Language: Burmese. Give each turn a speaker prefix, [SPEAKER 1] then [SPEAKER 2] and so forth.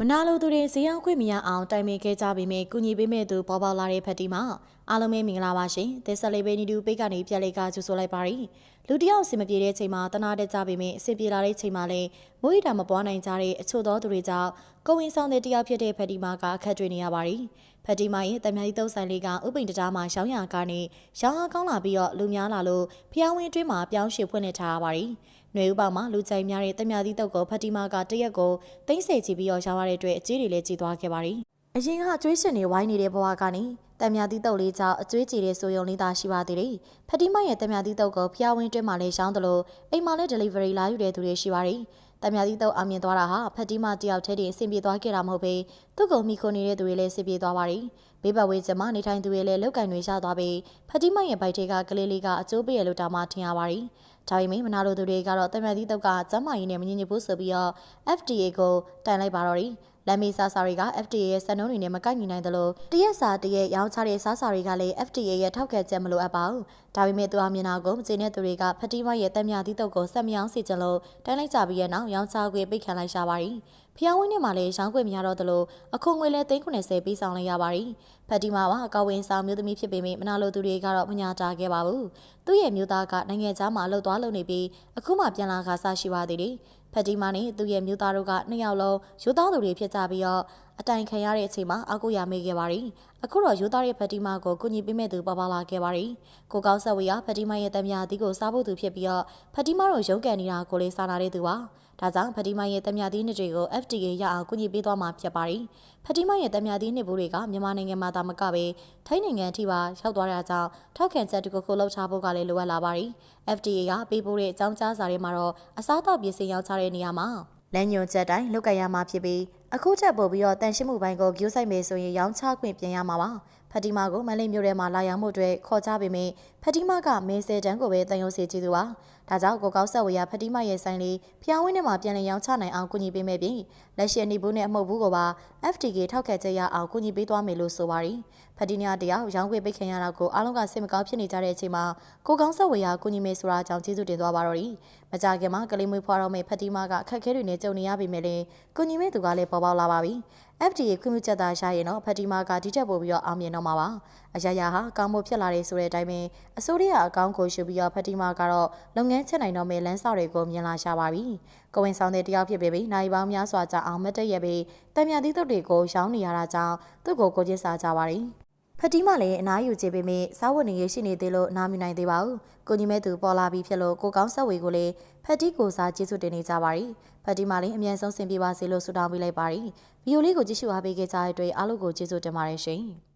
[SPEAKER 1] မနာလိုသူတွေဈေးအောင်ခွင့်မရအောင်တိုင်ပင်ခဲ့ကြပေမဲ့ကုညီပေးမဲ့သူပေါ်ပေါလာတဲ့ဖက်တီမှာအားလုံးပဲမင်္ဂလာပါရှင်။သစ္စလေးဘေနီတူပိတ်ကနေပြက်လေးကကြိုဆိုလိုက်ပါရီ။လူတယောက်အဆင်မပြေတဲ့ချိန်မှာတနာတက်ကြပေမဲ့အဆင်ပြေလာတဲ့ချိန်မှာလည်းမိုးရီတာမပွားနိုင်ကြတဲ့အချို့သောသူတွေကြောင့်ကိုဝင်ဆောင်တဲ့တယောက်ဖြစ်တဲ့ဖက်တီမာကအခက်တွေ့နေရပါရီ။ဖက်တီမာရဲ့တမန်ကြီးသုံးဆိုင်လေးကဥပိန်တကြားမှာရောင်းရကားနဲ့ရောင်းအားကောင်းလာပြီးတော့လူများလာလို့ဖျောင်းဝင်းအတွင်းမှာပြောင်းရွှေ့ဖွင့်နေထားရပါရီ။ ຫນွေဥပောက်မှာလူကြိုက်များတဲ့တမယာသီးတုပ်ကိုဖတီမာကတရက်ကိုသိမ့်စေချပြီးတော့ရောင်းရတဲ့အတွက်အကြီးတွေလည်းကြီးသွားခဲ့ပါရီအရင်ကအကျွေးရှင်တွေဝိုင်းနေတဲ့ဘဝကနေတမယာသီးတုပ်လေးကြောင့်အကျွေးကြည်တဲ့ဆိုယုံလေးသာရှိပါသေးတယ်ဖတီမာရဲ့တမယာသီးတုပ်ကိုဖျားဝင်းတွင်းမှာလည်းရောင်းတယ်လို့အိမ်မှာလည်း delivery လာယူတဲ့သူတွေရှိပါရီတမယာသီးတုပ်အောင်မြင်သွားတာဟာဖတီမာတယောက်တည်းတည်းအဆင်ပြေသွားခဲ့တာမဟုတ်ပဲသူ့ကိုမိခိုနေတဲ့သူတွေလည်းအဆင်ပြေသွားပါရီဘေးဘဝေးကျမနေထိုင်သူတွေလည်းလောက်ကင်တွေရသွားပြီးဖတီမာရဲ့ဘိုက်ထဲကကလေးလေးကအကျိုးပေးရလို့တောင်မှထင်ရပါရီ ဒါပေမဲ့မနာလိုသူတွေကတော့တမန်သီးတုတ်ကကျမ်းမာရေးနဲ့မငြင်းညစ်ဘူးဆိုပြီးတော့ FDA ကိုတိုင်လိုက်ပါတော့တယ်လမ်းမေးစားစာတွေက FDA ရဲ့စံနှုန်းတွေနဲ့မကိုက်ညီနိုင်သလိုတရက်စာတရက်ရောင်းချတဲ့စားစာတွေကလည်း FDA ရဲ့ထောက်ခံချက်မလိုအပ်ပါဘူး။ဒါပေမဲ့သူအမြင်နာကိုမကျေနပ်သူတွေကဖတီမရဲ့တက်မြသီးတုပ်ကိုဆက်မြောင်းစီကြလို့တိုင်းလိုက်ကြပြီးရဲ့နောက်ရောင်းချခွေပိတ်ခံလိုက်ရှာပါရီ။ဖျောင်းဝင်းနဲ့မှလည်းရောင်းခွေမရတော့သလိုအခုငွေလဲ390ပေးဆောင်လိုက်ရပါရီ။ဖတီမကအကောက်ဝင်ဆောင်မျိုးသမီးဖြစ်ပေမဲ့မနာလိုသူတွေကတော့မညာတာခဲ့ပါဘူး။သူ့ရဲ့မျိုးသားကနိုင်ငံခြားမှာလှုပ်သွားလုပ်နေပြီးအခုမှပြန်လာခါစားရှိပါသေးတယ်။ဖတီမာနဲ့သူ့ရဲ့မျိုးသားတို့ကနှစ်ယောက်လုံးရိုးသားသူတွေဖြစ်ကြပြီးတော့အတိုင်ခံရတဲ့အချိန်မှာအကူရမေးခဲ့ပါရီအခုတော့ရိုးသားတဲ့ဖတီမာကိုကုညီပေးမဲ့သူပေါ်ပါလာခဲ့ပါရီကိုကောက်ဆက်ဝေကဖတီမာရဲ့တမယာတီးကိုစားဖို့သူဖြစ်ပြီးတော့ဖတီမာတို့ရုံးကန်နေတာကိုလေးစားနာတဲ့သူပါဒါကြောင့်ဖတီမာရဲ့တမယာတီးနှစ်တွေကို FTA ရအောင်ကုညီပေးသွားမှာဖြစ်ပါရီဖတီမာရဲ့တမယာတီးနှစ်ဘူးတွေကမြန်မာနိုင်ငံမှာသာမကပဲထိုင်းနိုင်ငံအထိပါရောက်သွားတာကြောင့်ထောက်ခံချက်တခုခုလှုပ်ရှားဖို့ကလည်းလိုအပ်လာပါရီ FTA ကပေးပို့တဲ့အကြောင်းကြားစာတွေမှာတော့အစားအသောက်ပစ္စည်းရောက်ချတဲ့နေရာမှာလမ်းညွန်ချက်တိုင်းလုတ်ကရမှာဖြစ်ပြီး အခုချက်ပို့ပြီးတော့တန်ရှင်းမှုပိုင်းကိုဂိုးဆိုင်မယ်ဆိုရင်ရောင်းချခွင့်ပြင်ရမှာပါဖတီမာကိုမလေးမျိုးထဲမှာလာရောက်မှုတွေခေါ်ချပေမယ့်ဖတီမာကမေဆယ်တန်းကိုပဲတန်ရုံးစီကြည့်သူပါဒါကြောင့်ကိုကောက်ဆက်ဝေရဖတီမာရဲ့ဆိုင်လေးဖျားဝင်းထဲမှာပြန်လည်ရောင်းချနိုင်အောင်ကူညီပေးမယ်ပြင်လက်ရှိအနေဘူးနဲ့အမှုဘူးကိုပါ FTK ထောက်ခံချက်ရအောင်ကူညီပေးသွားမယ်လို့ဆိုပါရီဖတီနီယာတယောက်ရောင်းခွေပိတ်ခင်ရတာကိုအားလုံးကစိတ်မကောင်းဖြစ်နေကြတဲ့အချိန်မှာကိုကောင်းဆက်ဝေရကူညီမယ်ဆိုတာကြောင့်ကျေးဇူးတင်သွားပါတော့ရီမကြခင်မှာကလေးမွေးဖွားတော့မယ့်ဖတီမာကအခက်အခဲတွေနဲ့ကြုံနေရပေမဲ့လည်းကူညီမဲ့သူကလည်းပေါ်ပေါက်လာပါပြီ FDA ခွင့်ပြုချက်သာရရင်တော့ဖတီမာကဒီချက်ပို့ပြီးတော့အောင်မြင်တော့မှာပါအရာရာဟာကောင်းမှုဖြစ်လာတယ်ဆိုတဲ့အတိုင်းပဲအစိုးရအကောင်းကိုရှုပြီးတော့ဖတီမာကတော့လုပ်ငန်းချက်နိုင်တော့မယ့်လမ်းစာတွေကိုမြင်လာရှာပါပြီကိုဝင်ဆောင်တဲ့တယောက်ဖြစ်ပေပြီးနိုင်ပေါင်းများစွာကြာအောင်မတက်ရပြီးတံမြသီးတုတ်တွေကိုရောင်းနေရတာကြောင့်သူ့ကိုကိုချင်းစားကြပါရီဖ တီမလည်းအနားယူကြပေမဲ့စားဝတ်နေရရှိနေသေးလို့အနားမြနိုင်သေးပါဘူး။ကိုကြီးမဲသူပေါ်လာပြီးဖြစ်လို့ကိုကောင်းဆက်ဝေကိုလည်းဖတီကိုစားကျေးဇူးတင်နေကြပါရီ။ဖတီမလည်းအမြန်ဆုံးဆင်ပြေပါစေလို့ဆုတောင်းပေးလိုက်ပါရီ။ဗီဒီယိုလေးကိုကြည့်ရှုအားပေးခဲ့ကြတဲ့အတွက်အားလုံးကိုကျေးဇူးတင်ပါတယ်ရှင်။